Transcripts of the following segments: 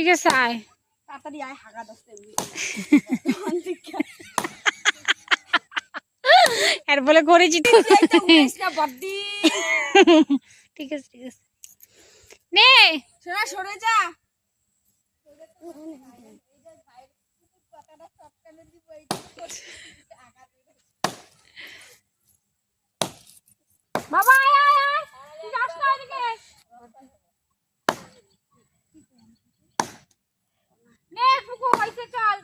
ঠিক আছে আয়। তাড়াতাড়ি আয় হাগা দশটা এর বলে করেছি জিতে ঠিক আছে ঠিক আছে। নে। সোনা সরে যা। বাবা আয় আয় আয় তুই যাস না এদিকে নে ফুকু হইছে চল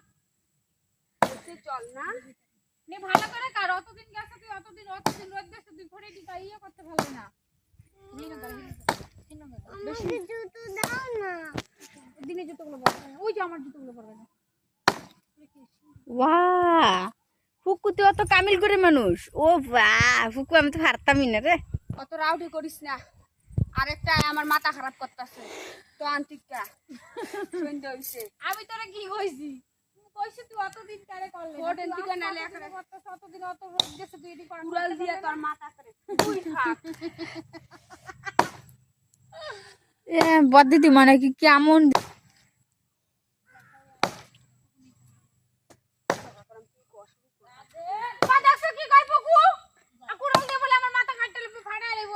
চল না? নে ভালো করে কার অতদিন গেছে তুই অতদিন অতদিন রোদ গেছে তুই ঘুরে দিতে ইয়ে করতে ভালো না। নে না দাঁড়া, না দিনে জুতোগুলো পরবে ওই যে আমার জুতোগুলো পরবে না। বাহ ফুকু তো অত কামিল করে মানুষ। ও বাহ ফুকু আমি তো হারতামই না রে। অত রাউডি করিস না। আরেকটা আমার মাথা খারাপ করতেছে। তো আন্তিকা আমি তোরা কি কইছি? কইছি তুই অতদিন করলে? অত রোদ গেছে তুই এটি কর উড়াল দিয়ে তোর মাথা করে। তুই থাক এ বদিদি মানে কি কেমন বাদাসে কি কই পকু আকু রং দে বলে আমার মাথা কাটতে লবি ফাড়া লইব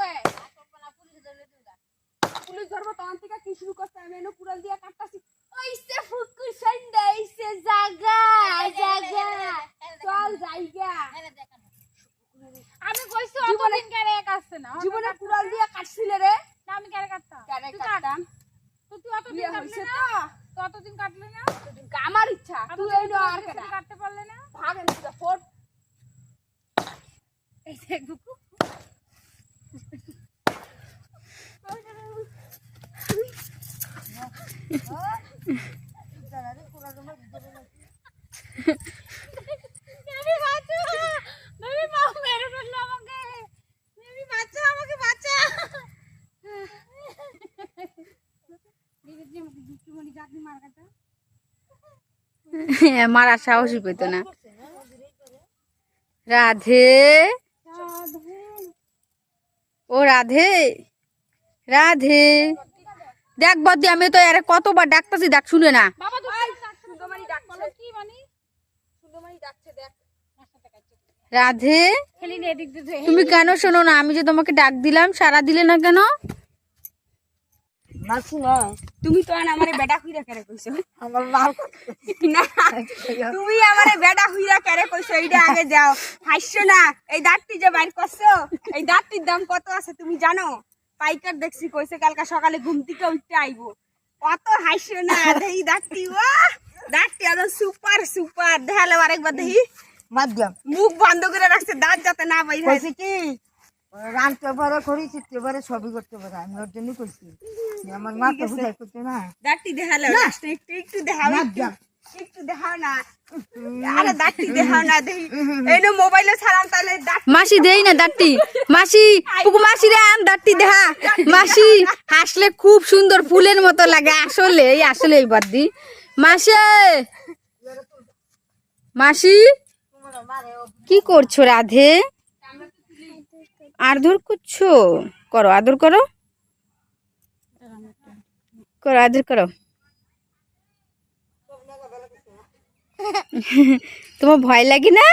পুলিশ ধরবো তো আন্তিকা কি শুরু করছে আমি এনে কুড়াল দিয়ে কাটতাছি ওইসে ফুকু সন্ধ্যা ওইসে জাগা জাগা চল যাইগা আমি কইছি অতদিন এক আসছে না। জীবনে কুড়াল দিয়ে কাটছিলে রে। না আমি কারে কাটতাম। কাট। কাটতাম। তো তুই অতদিন কাটলি না? তো। অতদিন কাটলি না? আমার ইচ্ছা। তুই এই নো আর কেডা। কাটতে পারলে না? ভাগেন তুই ফোর এই দেখ বুকু। বেবি বাঁচা বেবি মা মেরে ফেলল আমাকে বেবি বাঁচা আমাকে বাঁচা বেবি যে আমাকে দুষ্টু মনি চাকরি মার কাটা মারা সাহসই পেত না। রাধে। ও রাধে। রাধে। দেখ বদি আমি তো আরে কতবার ডাকতাছি ডাক শুনে না। মানে দেখ। রাধে। খেলি নে এদিক দিয়ে তুমি কেন শোনো না? আমি যে তোমাকে ডাক দিলাম সারা দিলে না কেন? তুমি তো আমারে বেটা খুইরা কেরে কইছো? আমার বাপ না তুমি আমারে বেটা খুইরা কেরে কইছো? এইটা আগে যাও। হাসছো না এই দাঁতটি যে বাইর করছ এই দাঁতটির দাম কত আছে তুমি জানো? পাইকার দেখছি কইছে কালকা সকালে ঘুম থেকে উঠতে আইবো। কত হাসছো না এই দাঁতটি ও! দাঁতটি আরও সুপার সুপার। দেখালে আরেকবার দেখি। মাধ্যম মুখ বন্ধ করে রাখছে দাঁত যাতে না বাইর কি? রাঁধতে পারে খড়ি পারে সবই করতে পারে আমি ওর জন্যই করছি। আমার মা তো বুঝাই করতে না। দাঁতটি দেখালে একটু একটু দেখাও একটু দেখাও না। আরে দাঁতটি দেখাও না দেখি। এই নো মোবাইলে ছাড়াম তাহলে মাসি দেই না দাঁতটি মাসি পুকু মাসি রে আন দাঁতটি দেখা। মাসি হাসলে খুব সুন্দর ফুলের মতো লাগে আসলে এই আসলে এই বাদ্দি মাসে মাসি কি করছ রাধে? আদর করছ? করো আদর করো। করো আদর করো। তোমার ভয় লাগে না?